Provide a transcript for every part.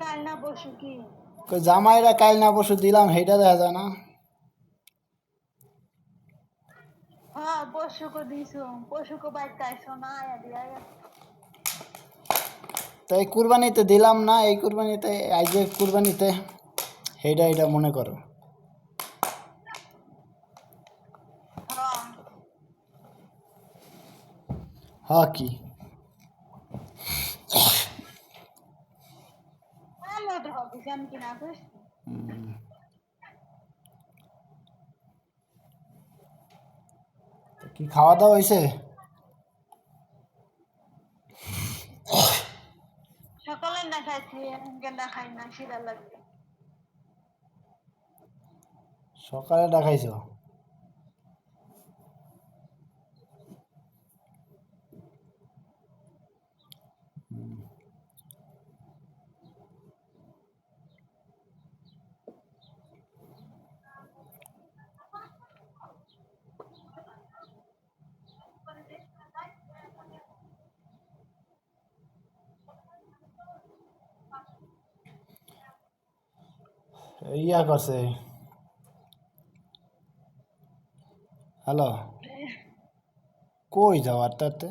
কাল না বসু জামাইরা কাল না পরশু দিলাম সেইটা দেখা যায় না। হ্যাঁ তো এই কুরবানিতে দিলাম না এই কুরবানিতে আজ যে কুরবানিতে সেইটা এটা মনে করো। হ্যাঁ। হ্যাঁ কি? তো ভাবছি আমি কি না খাওয়া দাওয়া হয়েছে সকালে না খাইছি না খাই না খিদা লাগবে সকালে দেখাইছো ইয়া করছে। হ্যালো কই যাওয়ার তাতে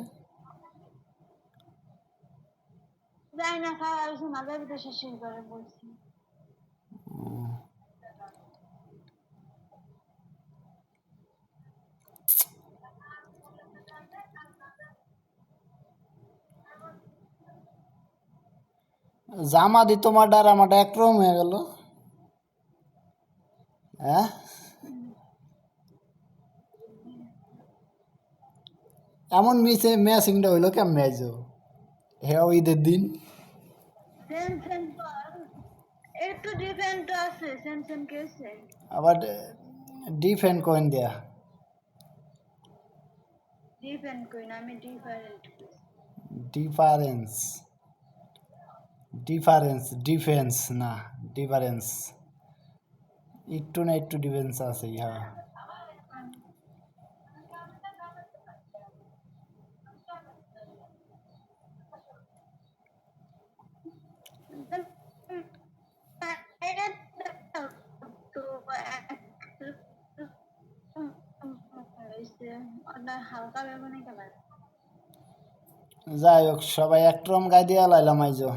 জামা দি তোমারটা আর আমারটা একরকম হয়ে গেল। হ্যাঁ? এমন মিসে ম্যাচিংটা হইল কেমন ম্যাচ হ্যাঁ ঈদের দিন। একটু ডিফারেন্ট আছে সেম কেসে। আবার ডিফেন্ড কয়েন দেয়া। ডিফারেন্ট কই না আমি ডিফারেন্ট ডিফারেন্স ডিফারেন্স ডিফেন্স না ডিফারেন্স একটু না একটু ডিফেন্স আছে হ্যাঁ যাই হোক সবাই একরম গাই দিয়া লাইলাম আইজো।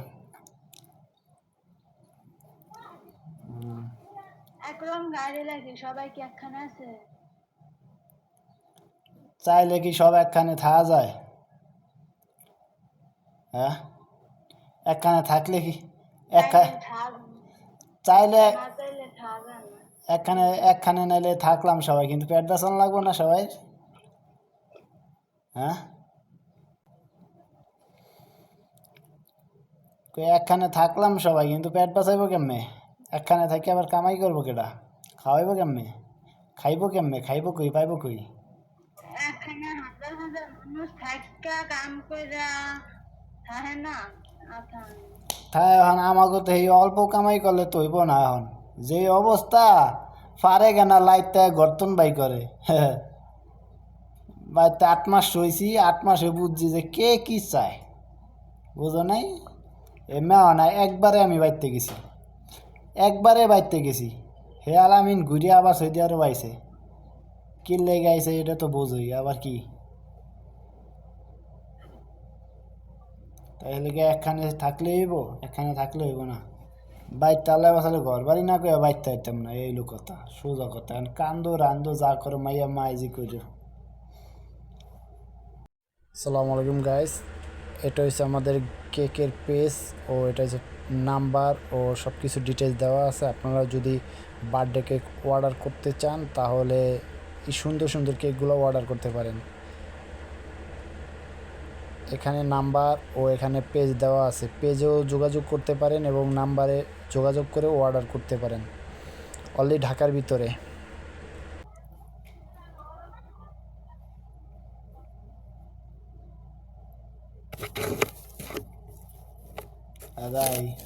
একরকম গাড়ি সবাই কি একখানে আছে? চাইলে কি সব একখানে থাকা যায়? হ্যাঁ? একখানে থাকলে কি একখানে চাইলে একখানে একখানে নাইলে থাকলাম সবাই কিন্তু পেট বাঁচানো লাগবো না সবাই? হ্যাঁ? একখানে থাকলাম সবাই কিন্তু পেট বাঁচাইবো কেমনে? একখানে থাকি আবার কামাই করব কেডা? খাওয়াইবো কেমনে? খাইবো কেমনে? খাইবো কই? পাইবো কই? এখানে হাজার হাজার মানুষ থাকা কাম কইরা থাকে না? তাই এখন আমাকে তো এই অল্প কামাই করলে তো হইব না এখন। যে অবস্থা পারে কেনা লাইতে গর্তন বাই করে। বাড়িতে আট মাস রয়েছি আট মাসে বুঝছি যে কে কি চায়। বুঝো নাই? এমা না একবারে আমি বাইতে গেছি। একবারে বাইতে গেছি। হে আলামিন, ঘুরে আবার সৌদি আরব আইছে। কি লেগে আইছে এটা তো বোঝই, আবার কি? তাহলে কি একখানে থাকলে হইব, একখানে থাকলে হইব না। বাইর তালে বাসালে ঘর বাড়ি না কইয়া বাইর থাকতাম না, এই লোক কথা, সোজা কথা। কান্দো, রান্দো, যা করো মাইয়া মাইজি করো সালাম আলাইকুম গাইস এটা হচ্ছে আমাদের কেকের পেজ ও এটা হচ্ছে নাম্বার ও সব কিছু ডিটেলস দেওয়া আছে। আপনারা যদি বার্থডে কেক অর্ডার করতে চান, তাহলে এই সুন্দর সুন্দর কেকগুলো অর্ডার করতে পারেন। এখানে নাম্বার ও এখানে পেজ দেওয়া আছে। পেজেও যোগাযোগ করতে পারেন এবং নাম্বারে যোগাযোগ করেও অর্ডার করতে পারেন। অনলি ঢাকার ভিতরে। Bye-bye.